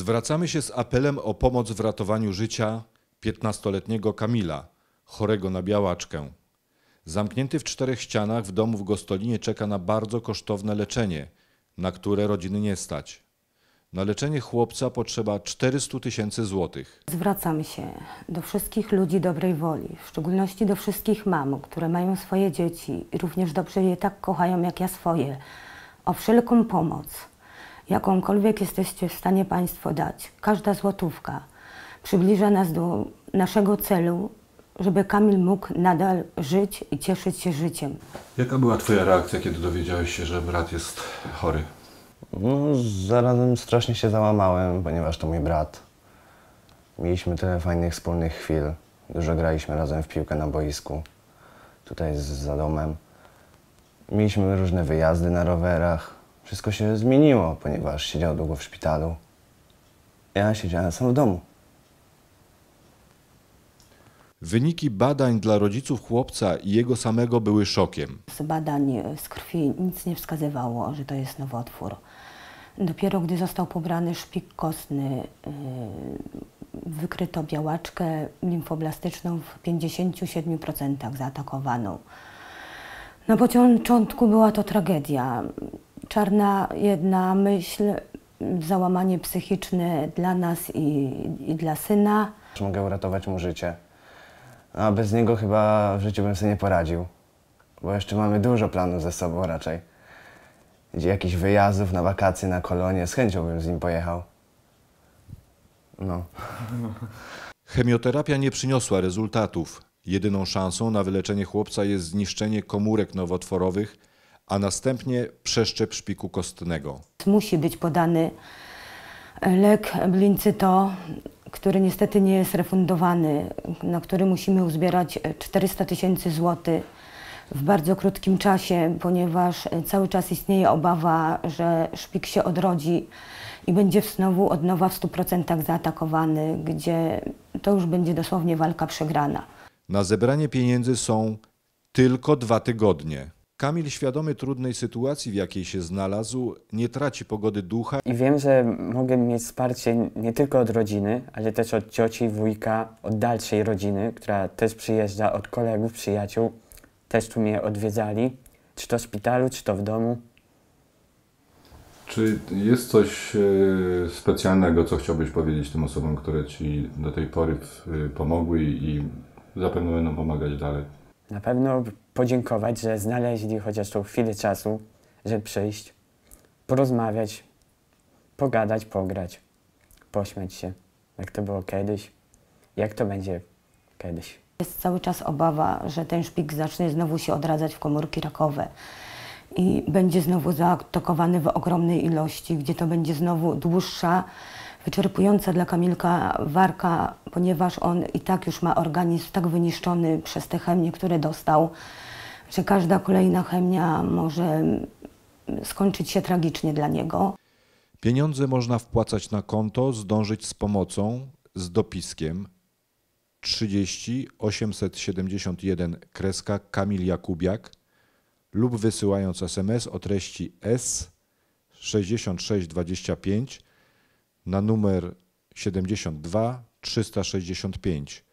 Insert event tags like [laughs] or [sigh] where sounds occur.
Zwracamy się z apelem o pomoc w ratowaniu życia 15-letniego Kamila, chorego na białaczkę. Zamknięty w czterech ścianach w domu w Gostolinie czeka na bardzo kosztowne leczenie, na które rodziny nie stać. Na leczenie chłopca potrzeba 400 tysięcy złotych. Zwracam się do wszystkich ludzi dobrej woli, w szczególności do wszystkich mam, które mają swoje dzieci i również dobrze je tak kochają jak ja swoje, o wszelką pomoc, jakąkolwiek jesteście w stanie Państwo dać. Każda złotówka przybliża nas do naszego celu, żeby Kamil mógł nadal żyć i cieszyć się życiem. Jaka była Twoja reakcja, kiedy dowiedziałeś się, że brat jest chory? No, zarazem strasznie się załamałem, ponieważ to mój brat. Mieliśmy tyle fajnych wspólnych chwil. Dużo graliśmy razem w piłkę na boisku, tutaj z- za domem. Mieliśmy różne wyjazdy na rowerach. Wszystko się zmieniło, ponieważ siedział długo w szpitalu. Ja siedziałem sam w domu. Wyniki badań dla rodziców chłopca i jego samego były szokiem. Z badań z krwi nic nie wskazywało, że to jest nowotwór. Dopiero gdy został pobrany szpik kostny, yy, wykryto białaczkę limfoblastyczną w 57% zaatakowaną. Na początku była to tragedia. Czarna jedna myśl, załamanie psychiczne dla nas i, i dla syna. Mogę uratować mu życie. A bez niego chyba w życiu bym sobie nie poradził. Bo jeszcze mamy dużo planów ze sobą raczej. Gdzie jakichś wyjazdów na wakacje, na kolonie. Z chęcią bym z nim pojechał. No. [laughs] Chemioterapia nie przyniosła rezultatów. Jedyną szansą na wyleczenie chłopca jest zniszczenie komórek nowotworowych, a następnie przeszczep szpiku kostnego. Musi być podany lek Blincyto, który niestety nie jest refundowany, na który musimy uzbierać 400 tysięcy złotych w bardzo krótkim czasie, ponieważ cały czas istnieje obawa, że szpik się odrodzi i będzie znowu od nowa w 100% zaatakowany, gdzie to już będzie dosłownie walka przegrana. Na zebranie pieniędzy są tylko dwa tygodnie. Kamil, świadomy trudnej sytuacji, w jakiej się znalazł, nie traci pogody ducha I wiem, że mogę mieć wsparcie nie tylko od rodziny, ale też od cioci, wujka, od dalszej rodziny, która też przyjeżdża, od kolegów, przyjaciół, też tu mnie odwiedzali, czy to w szpitalu, czy to w domu. Czy jest coś e, specjalnego, co chciałbyś powiedzieć tym osobom, które Ci do tej pory e, pomogły i zapewne będą pomagać dalej? Na pewno podziękować, że znaleźli chociaż tą chwilę czasu, żeby przyjść, porozmawiać, pogadać, pograć, pośmiać się, jak to było kiedyś, jak to będzie kiedyś. Jest cały czas obawa, że ten szpik zacznie znowu się odradzać w komórki rakowe i będzie znowu zaatakowany w ogromnej ilości, gdzie to będzie znowu dłuższa, wyczerpująca dla Kamilka warka, ponieważ on i tak już ma organizm tak wyniszczony przez te chemie, które dostał, że każda kolejna chemia może skończyć się tragicznie dla niego. Pieniądze można wpłacać na konto, zdążyć z pomocą, z dopiskiem 30 871 kreska Kamil Jakubiak lub wysyłając SMS o treści S 6625 na numer 72 365